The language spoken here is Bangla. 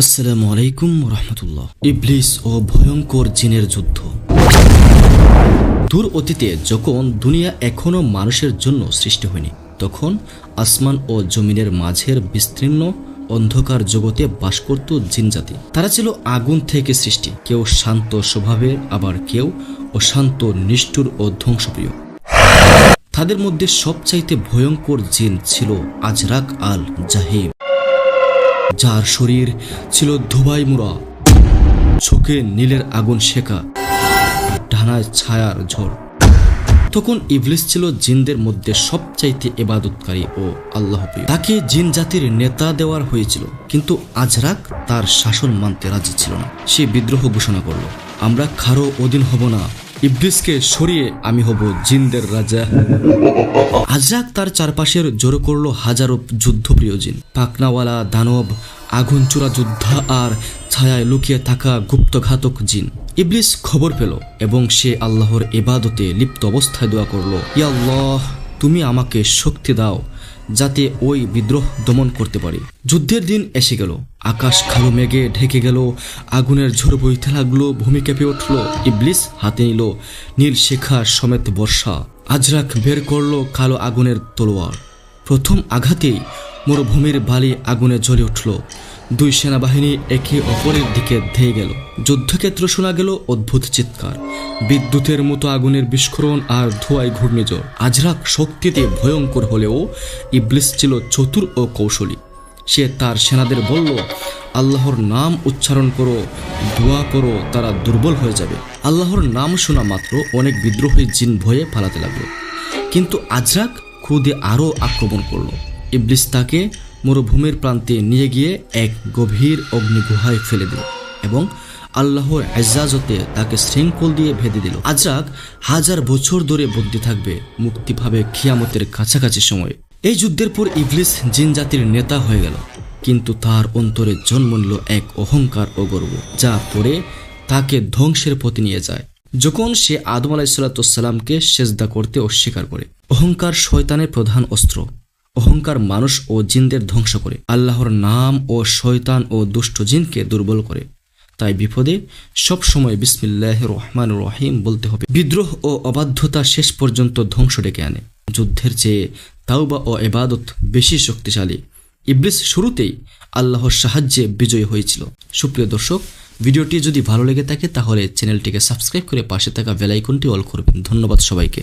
আসসালামু আলাইকুম রহমতুল্লাহ। ইবলিস ও ভয়ঙ্কর জিনের যুদ্ধ। দূর অতীতে যখন দুনিয়া এখনও মানুষের জন্য সৃষ্টি হয়নি, তখন আসমান ও জমিনের মাঝের বিস্তীর্ণ অন্ধকার জগতে বাস করত জিনজাতি তারা ছিল আগুন থেকে সৃষ্টি। কেউ শান্ত স্বভাবের আবার কেউ অশান্ত, নিষ্ঠুর ও ধ্বংসপ্রিয়। তাদের মধ্যে সবচাইতে ভয়ঙ্কর জিন ছিল আজরাক আল জাহিম যার শরীর ছিল ধোবাই মুড়া। চোখে নীলের আগুন শেখা, ডানায় ছায়ার ঝড়। তখন ইবলিস ছিল জিনদের মধ্যে সবচাইতে এবাদতকারী ও আল্লাহ তাকে জিন জাতির নেতা দেওয়ার হয়েছিল, কিন্তু আজরাক তার শাসন মানতে রাজি ছিল না। সে বিদ্রোহ ঘোষণা করল, আমরা কারও অধীন হব না। ইবলিসকে সরিয়ে আমি হব জিনদের রাজা। আজরাক তার চারপাশের জড়ো করল হাজারো যুদ্ধপ্রিয় জিন পাকনাওয়ালা, দানব আগুন চূড়া যোদ্ধা আর ছায়ায় লুকিয়ে থাকা গুপ্তঘাতক জিন। ইবলিস খবর পেল এবং সে আল্লাহর এবাদতে লিপ্ত অবস্থায় দোয়া করল ইয়া আল্লাহ তুমি আমাকে শক্তি দাও, যাতে ওই বিদ্রোহ দমন করতে পারি। যুদ্ধের দিন এসে গেল। আকাশ কালো মেঘে ঢেকে গেল। আগুনের ঝড় বইতে লাগল ভূমি কেঁপে উঠল। ইবলিস হাতে নিল নীল শেখা সমেত বর্ষা। আজরাক বের করল কালো আগুনের তলোয়ার। প্রথম আঘাতেই মরুভূমির বালি আগুনে জ্বলে উঠল। দুই সেনাবাহিনী একে অপরের দিকে ধেয়ে গেল। যুদ্ধক্ষেত্র শোনা গেল অদ্ভুত চিৎকার। বিদ্যুতের মতো আগুনের বিস্ফোরণ আর ধোঁয়ায় ঘূর্ণিঝড়। আজরাক শক্তিতে ভয়ঙ্কর হলেও ইবলিস ছিল চতুর ও কৌশলী। সে তার সেনাদের বলল, আল্লাহর নাম উচ্চারণ করো, দোয়া করো, তারা দুর্বল হয়ে যাবে। আল্লাহর নাম শোনা মাত্র অনেক বিদ্রোহী জিন ভয়ে পালাতে লাগল। কিন্তু আজরাক খুদে আরও আক্রমণ করল। ইবলিস তাকে মরুভূমির প্রান্তে নিয়ে গিয়ে এক গভীর অগ্নিগুহায় ফেলে দিল এবং আল্লাহর এজাজতে তাকে শৃঙ্খল দিয়ে ভেদে দিল। আজরাক হাজার বছর ধরে বন্দী থাকবে মুক্তি পাবে খিয়ামতের কাছাকাছি সময়ে। এই যুদ্ধের পর ইবলিস জিন জাতির নেতা হয়ে গেল, কিন্তু তার অন্তরে জন্ম নিল এক অহংকার ও গর্ব, যা পরে তাকে ধ্বংসের পথে নিয়ে যায়। যখন সে আদম আলাহিসাল্লাতুসাল্লামকে সেজদা করতে অস্বীকার করে, অহংকার শয়তানের প্রধান অস্ত্র। অহংকার মানুষ ও জিনদের ধ্বংস করে। আল্লাহর নাম ও শয়তান ও দুষ্ট জিনকে দুর্বল করে। তাই বিপদে সব সময় বিসমিল্লাহ রহমান রহিম বলতে হবে। বিদ্রোহ ও অবাধ্যতা শেষ পর্যন্ত ধ্বংস ডেকে আনে। যুদ্ধের চেয়ে তাওবা ও এবাদত বেশি শক্তিশালী। ইবলিস শুরুতেই আল্লাহর সাহায্যে বিজয়ী হয়েছিল। সুপ্রিয় দর্শক, ভিডিওটি যদি ভালো লেগে থাকে তাহলে চ্যানেলটিকে সাবস্ক্রাইব করে পাশে থাকা বেলাইকনটি অল করবেন। ধন্যবাদ সবাইকে।